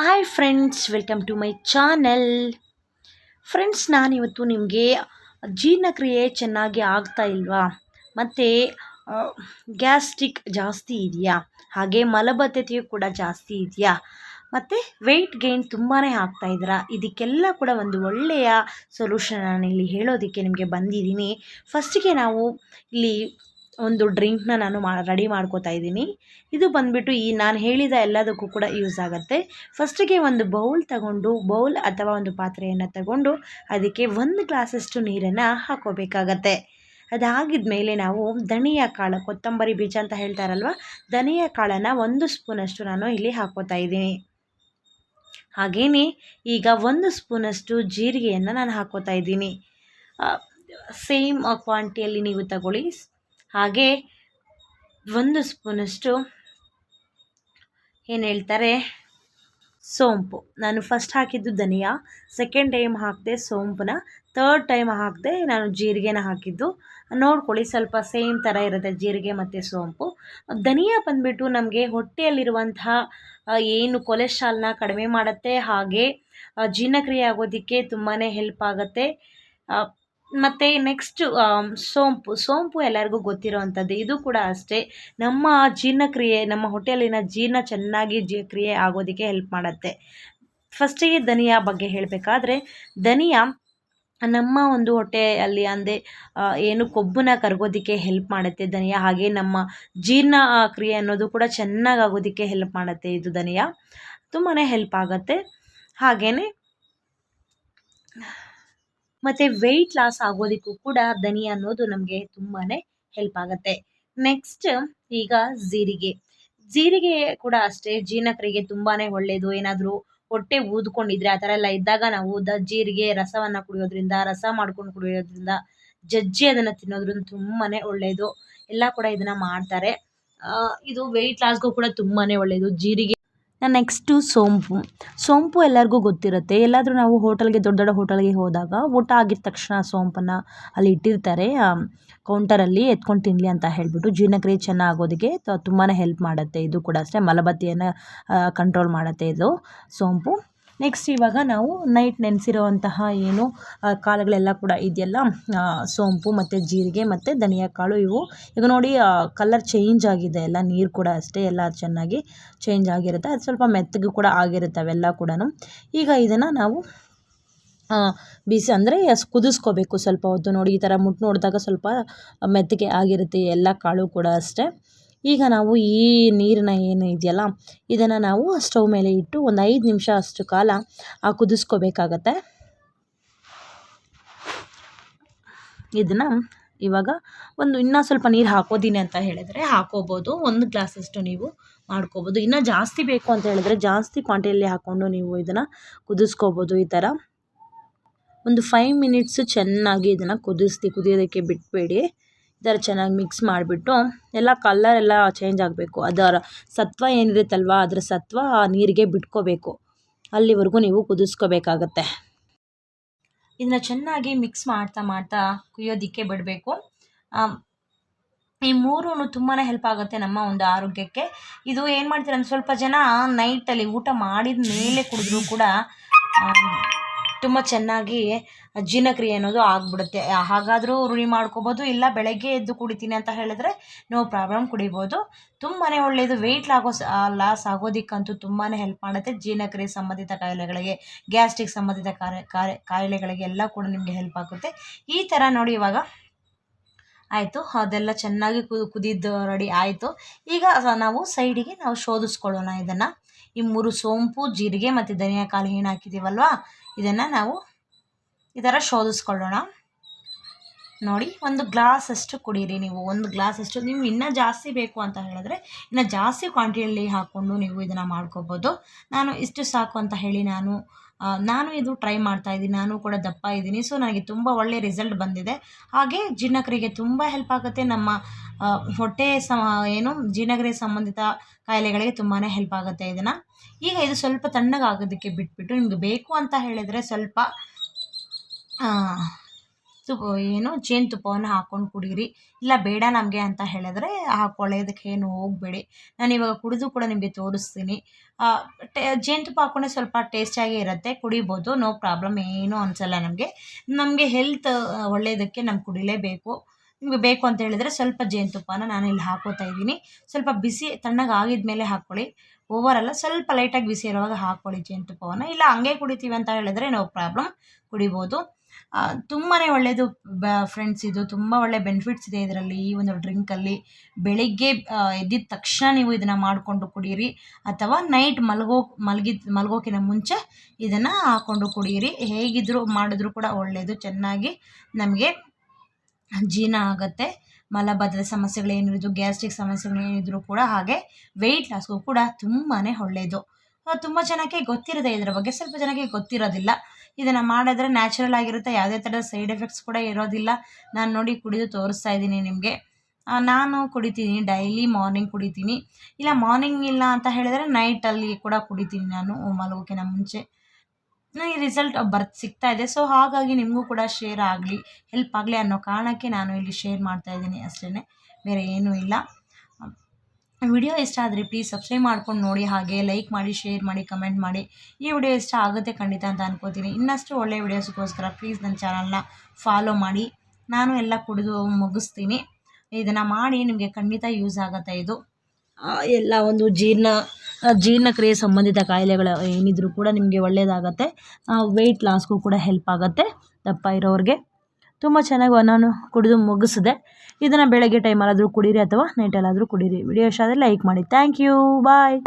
Hi friends welcome to my channel friends ನಾನಿವತ್ತು ನಿಮಗೆ ಜೀರ್ಣಕ್ರಿಯೆ ಚೆನ್ನಾಗಿ ಆಗ್ತಾ ಇಲ್ವಾ? ಮತ್ತು ಗ್ಯಾಸ್ಟ್ರಿಕ್ ಜಾಸ್ತಿ ಇದೆಯಾ? ಹಾಗೆ ಮಲಬದ್ಧತೆಯು ಕೂಡ ಜಾಸ್ತಿ ಇದೆಯಾ? ಮತ್ತು ವೆಯ್ಟ್ ಗೇನ್ ತುಂಬಾ ಆಗ್ತಾ ಇದ್ದೀರಾ ಇದಕ್ಕೆಲ್ಲ ಕೂಡ ಒಂದು ಒಳ್ಳೆಯ ಸೊಲ್ಯೂಷನ್ ನಾನು ಇಲ್ಲಿ ಹೇಳೋದಕ್ಕೆ ನಿಮಗೆ ಬಂದಿದ್ದೀನಿ. ಫಸ್ಟಿಗೆ ನಾವು ಇಲ್ಲಿ ಒಂದು ಡ್ರಿಂಕ್ನ ನಾನು ಮಾ, ರೆಡಿ ಮಾಡ್ಕೋತಾ ಇದ್ದೀನಿ. ಇದು ಬಂದುಬಿಟ್ಟು ಈ ನಾನು ಹೇಳಿದ ಎಲ್ಲದಕ್ಕೂ ಕೂಡ ಯೂಸ್ ಆಗುತ್ತೆ. ಫಸ್ಟಿಗೆ ಒಂದು ಬೌಲ್ ತಗೊಂಡು, ಬೌಲ್ ಅಥವಾ ಒಂದು ಪಾತ್ರೆಯನ್ನು ತಗೊಂಡು ಅದಕ್ಕೆ ಒಂದು ಗ್ಲಾಸಷ್ಟು ನೀರನ್ನು ಹಾಕೋಬೇಕಾಗತ್ತೆ. ಅದಾಗಿದ ಮೇಲೆ ನಾವು ಧನಿಯಾ ಕಾಳು, ಕೊತ್ತಂಬರಿ ಬೀಜ ಅಂತ ಹೇಳ್ತಾರಲ್ವ, ಧನಿಯಾ ಕಾಳನ್ನು ಒಂದು ಸ್ಪೂನಷ್ಟು ನಾನು ಇಲ್ಲಿ ಹಾಕೋತಾ ಇದ್ದೀನಿ. ಹಾಗೆಯೇ ಈಗ ಒಂದು ಸ್ಪೂನಷ್ಟು ಜೀರಿಗೆಯನ್ನು ನಾನು ಹಾಕೋತಾ ಇದ್ದೀನಿ. ಸೇಮ್ ಕ್ವಾಂಟಿಟಿಯಲ್ಲಿ ನೀವು ತಗೊಳ್ಳಿ. ಹಾಗೆ ಒಂದು ಸ್ಪೂನಷ್ಟು ಏನು ಹೇಳ್ತಾರೆ? ಸೋಂಪು. ನಾನು ಫಸ್ಟ್ ಹಾಕಿದ್ದು ಧನಿಯಾ ಸೆಕೆಂಡ್ ಟೈಮ್ ಹಾಕಿದೆ ಸೋಂಪನ್ನ ತರ್ಡ್ ಟೈಮ್ ಹಾಕಿದೆ ನಾನು ಜೀರಿಗೆನ ಹಾಕಿದ್ದು. ನೋಡ್ಕೊಳ್ಳಿ, ಸ್ವಲ್ಪ ಸೇಮ್ ಥರ ಇರುತ್ತೆ ಜೀರಿಗೆ ಮತ್ತು ಸೋಂಪು. ಧನಿಯಾ ಬಂದುಬಿಟ್ಟು ನಮಗೆ ಹೊಟ್ಟೆಯಲ್ಲಿರುವಂತಹ ಏನು ಕೊಲೆಸ್ಟ್ರಾಲ್ನ ಕಡಿಮೆ ಮಾಡುತ್ತೆ, ಹಾಗೆ ಜೀರ್ಣಕ್ರಿಯೆ ಆಗೋದಕ್ಕೆ ತುಂಬಾ ಹೆಲ್ಪ್ ಆಗುತ್ತೆ. ಮತ್ತು ನೆಕ್ಸ್ಟು ಸೋಂಪು. ಸೋಂಪು ಎಲ್ಲರಿಗೂ ಗೊತ್ತಿರೋವಂಥದ್ದು. ಇದು ಕೂಡ ಅಷ್ಟೇ. ನಮ್ಮ ಜೀರ್ಣಕ್ರಿಯೆ, ನಮ್ಮ ಹೊಟ್ಟೆಯಲ್ಲಿನ ಜೀರ್ಣ ಚೆನ್ನಾಗಿ ಜೀ, ಕ್ರಿಯೆ ಆಗೋದಕ್ಕೆ ಹೆಲ್ಪ್ ಮಾಡುತ್ತೆ. ಫಸ್ಟಿಗೆ ಧನಿಯಾ ಬಗ್ಗೆ ಹೇಳಬೇಕಾದ್ರೆ ಧನಿಯಾ ನಮ್ಮ ಒಂದು ಹೊಟ್ಟೆಯಲ್ಲಿ ಅಂದರೆ ಏನು ಕೊಬ್ಬನ್ನ ಕರಗೋದಕ್ಕೆ ಹೆಲ್ಪ್ ಮಾಡುತ್ತೆ ಧನಿಯ ಹಾಗೆ ನಮ್ಮ ಜೀರ್ಣ ಕ್ರಿಯೆ ಅನ್ನೋದು ಕೂಡ ಚೆನ್ನಾಗಿ ಆಗೋದಕ್ಕೆ ಹೆಲ್ಪ್ ಮಾಡುತ್ತೆ ಇದು ಧನಿಯ ತುಂಬಾ ಹೆಲ್ಪ್ ಆಗುತ್ತೆ. ಹಾಗೆಯೇ ಮತ್ತು ವೆಯ್ಟ್ ಲಾಸ್ ಆಗೋದಕ್ಕೂ ಕೂಡ ಧನಿಯಾ ಅನ್ನೋದು ನಮಗೆ ತುಂಬಾನೇ ಹೆಲ್ಪ್ ಆಗುತ್ತೆ. ನೆಕ್ಸ್ಟ್ ಈಗ ಜೀರಿಗೆ. ಜೀರಿಗೆ ಕೂಡ ಅಷ್ಟೇ ಜೀರ್ಣಕ್ರಿಯೆಗೆ ತುಂಬಾನೇ ಒಳ್ಳೇದು. ಏನಾದರೂ ಹೊಟ್ಟೆ ಊದ್ಕೊಂಡಿದ್ರೆ ಆ ಥರ ಎಲ್ಲ ಇದ್ದಾಗ ನಾವು ದ ಜೀರಿಗೆ ರಸವನ್ನು ಕುಡಿಯೋದ್ರಿಂದ, ರಸ ಮಾಡ್ಕೊಂಡು ಕುಡಿಯೋದ್ರಿಂದ, ಜಜ್ಜಿ ಅದನ್ನು ತಿನ್ನೋದ್ರಿಂದ ತುಂಬಾನೇ ಒಳ್ಳೇದು. ಎಲ್ಲ ಕೂಡ ಇದನ್ನ ಮಾಡ್ತಾರೆ. ಇದು ವೆಯ್ಟ್ ಲಾಸ್ಗೂ ಕೂಡ ತುಂಬಾನೇ ಒಳ್ಳೇದು. ಜೀರಿಗೆ ನೆಕ್ಸ್ಟು ಸೋಂಪು. ಸೋಂಪು ಎಲ್ಲರಿಗೂ ಗೊತ್ತಿರುತ್ತೆ. ಎಲ್ಲಾದರೂ ನಾವು ಹೋಟೆಲ್ಗೆ, ದೊಡ್ಡ ದೊಡ್ಡ ಹೋಟೆಲ್ಗೆ ಹೋದಾಗ ಊಟ ಆಗಿದ ತಕ್ಷಣ ಸೋಂಪನ್ನು ಅಲ್ಲಿ ಇಟ್ಟಿರ್ತಾರೆ. ಕೌಂಟರಲ್ಲಿ ಎತ್ಕೊಂಡು ತಿನ್ನಲಿ ಅಂತ ಹೇಳಿಬಿಟ್ಟು ಜೀರ್ಣಕ್ರಿಯೆ ಚೆನ್ನಾಗೋದಕ್ಕೆ ತುಂಬಾ ಹೆಲ್ಪ್ ಮಾಡುತ್ತೆ. ಇದು ಕೂಡ ಅಷ್ಟೇ ಮಲಬದ್ಧತೆಯನ್ನು ಕಂಟ್ರೋಲ್ ಮಾಡುತ್ತೆ ಇದು ಸೋಂಪು. ನೆಕ್ಸ್ಟ್ ಇವಾಗ ನಾವು ನೈಟ್ ನೆನೆಸಿರೋವಂತಹ ಏನು ಕಾಳುಗಳೆಲ್ಲ ಕೂಡ ಇದೆಯಲ್ಲ ಸೋಂಪು ಮತ್ತು ಜೀರಿಗೆ ಮತ್ತು ಧನಿಯಾ ಕಾಳು ಇವು. ಈಗ ನೋಡಿ ಕಲರ್ ಚೇಂಜ್ ಆಗಿದೆ ಎಲ್ಲ, ನೀರು ಕೂಡ ಅಷ್ಟೇ ಎಲ್ಲ ಚೆನ್ನಾಗಿ ಚೇಂಜ್ ಆಗಿರುತ್ತೆ. ಅದು ಸ್ವಲ್ಪ ಮೆತ್ತಗೆ ಕೂಡ ಆಗಿರುತ್ತೆ ಅವೆಲ್ಲ ಕೂಡ ಈಗ ಇದನ್ನು ನಾವು ಬಿಸಿ ಅಂದರೆ ಕುದಿಸ್ಕೋಬೇಕು ಸ್ವಲ್ಪ ಹೊತ್ತು. ನೋಡಿ, ಈ ಥರ ಮುಟ್ಟು ನೋಡಿದಾಗ ಸ್ವಲ್ಪ ಮೆತ್ತಗೆ ಆಗಿರುತ್ತೆ ಎಲ್ಲ ಕಾಳು ಕೂಡ ಅಷ್ಟೇ. ಈಗ ನಾವು ಈ ನೀರನ್ನ ಏನು ಇದೆಯಲ್ಲ, ಇದನ್ನು ನಾವು ಸ್ಟವ್ ಮೇಲೆ ಇಟ್ಟು ಒಂದು ಐದು ನಿಮಿಷ ಅಷ್ಟು ಕಾಲ ಆ ಕುದಿಸ್ಕೋಬೇಕಾಗತ್ತೆ. ಇದನ್ನು ಇವಾಗ ಒಂದು ಇನ್ನೂ ಸ್ವಲ್ಪ ನೀರು ಹಾಕೋದೀನಿ ಅಂತ ಹೇಳಿದರೆ ಹಾಕೋಬೋದು. ಒಂದು ಗ್ಲಾಸಷ್ಟು ನೀವು ಮಾಡ್ಕೋಬೋದು. ಇನ್ನೂ ಜಾಸ್ತಿ ಬೇಕು ಅಂತ ಹೇಳಿದ್ರೆ ಜಾಸ್ತಿ ಕ್ವಾಂಟಿಟಿಯಲ್ಲಿ ಹಾಕ್ಕೊಂಡು ನೀವು ಇದನ್ನು ಕುದಿಸ್ಕೋಬೋದು ಈ ಥರ ಒಂದು ಫೈವ್ ಮಿನಿಟ್ಸು ಚೆನ್ನಾಗಿ ಇದನ್ನು ಕುದಿಸ್ತಿ, ಕುದಿಯೋದಕ್ಕೆ ಬಿಡಬೇಡಿ ಥರ ಚೆನ್ನಾಗಿ ಮಿಕ್ಸ್ ಮಾಡಿಬಿಟ್ಟು ಎಲ್ಲ ಕಲ್ಲರ್ ಎಲ್ಲ ಚೇಂಜ್ ಆಗಬೇಕು. ಅದರ ಸತ್ವ ಏನಿರುತ್ತಲ್ವ, ಅದರ ಸತ್ವ ಆ ನೀರಿಗೆ ಬಿಟ್ಕೋಬೇಕು. ಅಲ್ಲಿವರೆಗೂ ನೀವು ಕುದಿಸ್ಕೋಬೇಕಾಗತ್ತೆ. ಇದನ್ನ ಚೆನ್ನಾಗಿ ಮಿಕ್ಸ್ ಮಾಡ್ತಾ ಮಾಡ್ತಾ ಕುಯ್ಯೋದಿಕ್ಕೆ ಬಿಡಬೇಕು. ಈ ಮೂರೂ ತುಂಬಾ ಹೆಲ್ಪ್ ಆಗುತ್ತೆ ನಮ್ಮ ಒಂದು ಆರೋಗ್ಯಕ್ಕೆ. ಇದು ಏನು ಮಾಡ್ತೀರಂದ್ರೆ ಸ್ವಲ್ಪ ಜನ ನೈಟಲ್ಲಿ ಊಟ ಮಾಡಿದ ಮೇಲೆ ಕುಡಿದ್ರೂ ಕೂಡ ತುಂಬ ಚೆನ್ನಾಗಿ ಜೀರ್ಣಕ್ರಿಯೆ ಅನ್ನೋದು ಆಗಿಬಿಡುತ್ತೆ. ಹಾಗಾದರೂ ರೂಢಿ ಮಾಡ್ಕೋಬೋದು, ಇಲ್ಲ ಬೆಳಗ್ಗೆ ಎದ್ದು ಕುಡಿತೀನಿ ಅಂತ ಹೇಳಿದ್ರೆ ನೋ ಪ್ರಾಬ್ಲಮ್, ಕುಡಿಬೋದು. ತುಂಬಾ ಒಳ್ಳೆಯದು ವೆಯ್ಟ್ ಲಾಗೋ ಲಾಸ್ ಆಗೋದಕ್ಕಂತೂ ತುಂಬಾ ಹೆಲ್ಪ್ ಮಾಡುತ್ತೆ ಜೀರ್ಣಕ್ರಿಯೆ ಸಂಬಂಧಿತ ಕಾಯಿಲೆಗಳಿಗೆ ಗ್ಯಾಸ್ಟ್ರಿಕ್ ಸಂಬಂಧಿತ ಕಾಯಿಲೆಗಳಿಗೆ ಎಲ್ಲ ಕೂಡ ನಿಮಗೆ ಹೆಲ್ಪ್ ಆಗುತ್ತೆ. ಈ ಥರ ನೋಡಿ ಇವಾಗ ಆಯಿತು, ಅದೆಲ್ಲ ಚೆನ್ನಾಗಿ ಕುದು ಕುದಿದ್ದು ರೆಡಿ ಆಯಿತು. ಈಗ ನಾವು ಸೈಡಿಗೆ ನಾವು ಶೋಧಿಸ್ಕೊಳ್ಳೋಣ ಇದನ್ನು. ಈ ಮೂರು ಸೋಂಪು, ಜೀರಿಗೆ ಮತ್ತು ಧನಿಯಾ ಕಾಳು ಏನು ಹಾಕಿದ್ದೀವಲ್ವ ಇದನ್ನು ನಾವು ಈ ಥರ ಶೋಧಿಸ್ಕೊಳ್ಳೋಣ. ನೋಡಿ, ಒಂದು ಗ್ಲಾಸ್ ಅಷ್ಟು ಕುಡೀರಿ ನೀವು, ಒಂದು ಗ್ಲಾಸ್ ಅಷ್ಟು. ನೀವು ಇನ್ನೂ ಜಾಸ್ತಿ ಬೇಕು ಅಂತ ಹೇಳಿದ್ರೆ, ಇನ್ನು ಜಾಸ್ತಿ ಕ್ವಾಂಟಿಟಿಯಲ್ಲಿ ಹಾಕ್ಕೊಂಡು ನೀವು ಇದನ್ನು ಮಾಡ್ಕೋಬೋದು. ನಾನು ಇಷ್ಟು ಸಾಕು ಅಂತ ಹೇಳಿ ನಾನು ನಾನು ಇದು ಟ್ರೈ ಮಾಡ್ತಾ ಇದ್ದೀನಿ, ನಾನು ಕೂಡ ದಪ್ಪ ಇದ್ದೀನಿ. ಸೊ, ನನಗೆ ತುಂಬ ಒಳ್ಳೆಯ ರಿಸಲ್ಟ್ ಬಂದಿದೆ. ಹಾಗೆ ಜೀರ್ಣಕ್ರಿಯೆಗೆ ತುಂಬ ಹೆಲ್ಪ್ ಆಗುತ್ತೆ. ನಮ್ಮ ಹೊಟ್ಟೆ ಸಮ, ಏನು, ಜೀರ್ಣಕ್ರಿಯೆ ಸಂಬಂಧಿತ ಕಾಯಿಲೆಗಳಿಗೆ ತುಂಬಾ ಹೆಲ್ಪ್ ಆಗುತ್ತೆ ಇದನ್ನು. ಈಗ ಇದು ಸ್ವಲ್ಪ ತಣ್ಣಗಾಗೋದಕ್ಕೆ ಬಿಟ್ಬಿಟ್ಟು ನಿಮಗೆ ಬೇಕು ಅಂತ ಹೇಳಿದರೆ ಸ್ವಲ್ಪ ತುಪ್ಪ, ಏನು ಜೇನುತುಪ್ಪವನ್ನು ಹಾಕ್ಕೊಂಡು ಕುಡೀರಿ. ಇಲ್ಲ, ಬೇಡ ನಮಗೆ ಅಂತ ಹೇಳಿದ್ರೆ ಹಾಕ್ಕೊಳ್ಳೋದಕ್ಕೆ ಏನು ಹೋಗಬೇಡಿ. ನಾನು ಇವಾಗ ಕುಡಿದು ಕೂಡ ನಿಮಗೆ ತೋರಿಸ್ತೀನಿ. ಟೇ ಜೇನುತುಪ್ಪ ಹಾಕ್ಕೊಂಡ್ರೆ ಸ್ವಲ್ಪ ಟೇಸ್ಟಿಯಾಗಿ ಇರುತ್ತೆ, ಕುಡಿಬೋದು ನೋ ಪ್ರಾಬ್ಲಮ್ ಏನೂ ಅನಿಸಲ್ಲ ನಮಗೆ. ನಮಗೆ ಹೆಲ್ತ್ ಒಳ್ಳೆಯದಕ್ಕೆ ನಮ್ಗೆ ಕುಡಿಲೇಬೇಕು. ನಿಮಗೆ ಬೇಕು ಅಂತ ಹೇಳಿದರೆ ಸ್ವಲ್ಪ ಜೇನುತುಪ್ಪನ ನಾನು ಇಲ್ಲಿ ಹಾಕೋತಾ ಇದ್ದೀನಿ. ಸ್ವಲ್ಪ ಬಿಸಿ ತಣ್ಣಗೆ ಆಗಿದ ಮೇಲೆ ಹಾಕ್ಕೊಳ್ಳಿ. ಓವರಲ್ಲ ಸ್ವಲ್ಪ ಲೈಟಾಗಿ ಬಿಸಿ ಇರುವಾಗ ಹಾಕ್ಕೊಳ್ಳಿ ಜೇನುತುಪ್ಪವನ್ನು. ಇಲ್ಲ, ಹಂಗೆ ಕುಡಿತೀವಿ ಅಂತ ಹೇಳಿದ್ರೆ ನೋ ಪ್ರಾಬ್ಲಮ್ ಕುಡಿಬೋದು. ತುಂಬಾ ಒಳ್ಳೆಯದು ಬ ಫ್ರೆಂಡ್ಸ್ ಇದು. ತುಂಬ ಒಳ್ಳೆ ಬೆನಿಫಿಟ್ಸ್ ಇದೆ ಇದರಲ್ಲಿ. ಈ ಒಂದು ಡ್ರಿಂಕಲ್ಲಿ ಬೆಳಿಗ್ಗೆ ಎದ್ದಿದ ತಕ್ಷಣ ನೀವು ಇದನ್ನು ಮಾಡಿಕೊಂಡು ಕುಡಿಯಿರಿ ಅಥವಾ ನೈಟ್ ಮಲಗೋ ಮಲಗಿದ ಮಲಗೋಕ್ಕಿಂತ ಮುಂಚೆ ಇದನ್ನು ಹಾಕ್ಕೊಂಡು ಕುಡಿಯಿರಿ ಹೇಗಿದ್ರು ಮಾಡಿದ್ರು ಕೂಡ ಒಳ್ಳೆಯದು ಚೆನ್ನಾಗಿ ನಮಗೆ ಜೀರ್ಣ ಆಗುತ್ತೆ. ಮಲಬದ್ಧತೆ ಸಮಸ್ಯೆಗಳೇನಿರೋದು ಗ್ಯಾಸ್ಟ್ರಿಕ್ ಸಮಸ್ಯೆಗಳೇನಿದ್ರು ಕೂಡ ಹಾಗೆ ವೆಯ್ಟ್ ಲಾಸ್ಗೂ ಕೂಡ ತುಂಬಾ ಒಳ್ಳೆಯದು ತುಂಬ ಜನಕ್ಕೆ ಗೊತ್ತಿರುತ್ತೆ ಇದರ ಬಗ್ಗೆ ಸ್ವಲ್ಪ ಜನಕ್ಕೆ ಗೊತ್ತಿರೋದಿಲ್ಲ. ಇದನ್ನು ಮಾಡಿದ್ರೆ ನ್ಯಾಚುರಲ್ ಆಗಿರುತ್ತೆ, ಯಾವುದೇ ಥರದ ಸೈಡ್ ಎಫೆಕ್ಟ್ಸ್ ಕೂಡ ಇರೋದಿಲ್ಲ. ನಾನು ನೋಡಿ ಕುಡಿದು ತೋರಿಸ್ತಾ ಇದ್ದೀನಿ ನಿಮಗೆ. ನಾನು ಕುಡಿತೀನಿ ಡೈಲಿ ಮಾರ್ನಿಂಗ್ ಕುಡಿತೀನಿ. ಇಲ್ಲ ಮಾರ್ನಿಂಗ್ ಇಲ್ಲ ಅಂತ ಹೇಳಿದರೆ ನೈಟಲ್ಲಿ ಕೂಡ ಕುಡಿತೀನಿ ನಾನು ಮಲಗೋಕ್ಕಿಂತ ಮುಂಚೆ. ನನಗೆ ರಿಸಲ್ಟ್ ಬರ್ತ್ ಸಿಗ್ತಾ ಇದೆ. ಸೊ ಹಾಗಾಗಿ ನಿಮಗೂ ಕೂಡ ಶೇರ್ ಆಗಲಿ ಹೆಲ್ಪ್ ಆಗಲಿ ಅನ್ನೋ ಕಾರಣಕ್ಕೆ ನಾನು ಇಲ್ಲಿ ಶೇರ್ ಮಾಡ್ತಾ ಇದ್ದೀನಿ ಅಷ್ಟೇ ಬೇರೆ ಏನೂ ಇಲ್ಲ. ವಿಡಿಯೋ ಇಷ್ಟ ಆದರೆ ಪ್ಲೀಸ್ ಸಬ್ಸ್ಕ್ರೈಬ್ ಮಾಡ್ಕೊಂಡು ನೋಡಿ. ಹಾಗೆ ಲೈಕ್ ಮಾಡಿ ಶೇರ್ ಮಾಡಿ ಕಮೆಂಟ್ ಮಾಡಿ. ಈ ವಿಡಿಯೋ ಇಷ್ಟ ಆಗುತ್ತೆ ಖಂಡಿತ ಅಂತ ಅನ್ಕೋತೀನಿ. ಇನ್ನಷ್ಟು ಒಳ್ಳೆ ವಿಡಿಯೋಸ್ಗೋಸ್ಕರ ಪ್ಲೀಸ್ ನನ್ನ ಚಾನಲ್ನ ಫಾಲೋ ಮಾಡಿ. ನಾನು ಎಲ್ಲ ಕುಡಿದು ಮುಗಿಸ್ತೀನಿ. ಇದನ್ನು ಮಾಡಿ ನಿಮಗೆ ಖಂಡಿತ ಯೂಸ್ ಆಗುತ್ತೆ ಇದು. ಎಲ್ಲ ಒಂದು ಜೀರ್ಣ ಜೀರ್ಣಕ್ರಿಯೆ ಸಂಬಂಧಿತ ಕಾಯಿಲೆಗಳು ಏನಿದ್ರು ಕೂಡ ನಿಮಗೆ ಒಳ್ಳೆಯದಾಗತ್ತೆ ವೆಯ್ಟ್ ಲಾಸ್ಗೂ ಕೂಡ ಹೆಲ್ಪ್ ಆಗುತ್ತೆ ದಪ್ಪ ಇರೋರಿಗೆ. ತುಂಬ ಚೆನ್ನಾಗಿ ನಾನು ಕುಡಿದು ಮುಗಿಸಿದೆ. ಇದನ್ನು ಬೆಳಗ್ಗೆ ಟೈಮಲ್ಲಾದರೂ ಕುಡೀರಿ ಅಥವಾ ನೈಟಲ್ಲಾದರೂ ಕುಡೀರಿ. ವಿಡಿಯೋ ಇಷ್ಟ ಆದರೆ ಲೈಕ್ ಮಾಡಿ. Thank you bye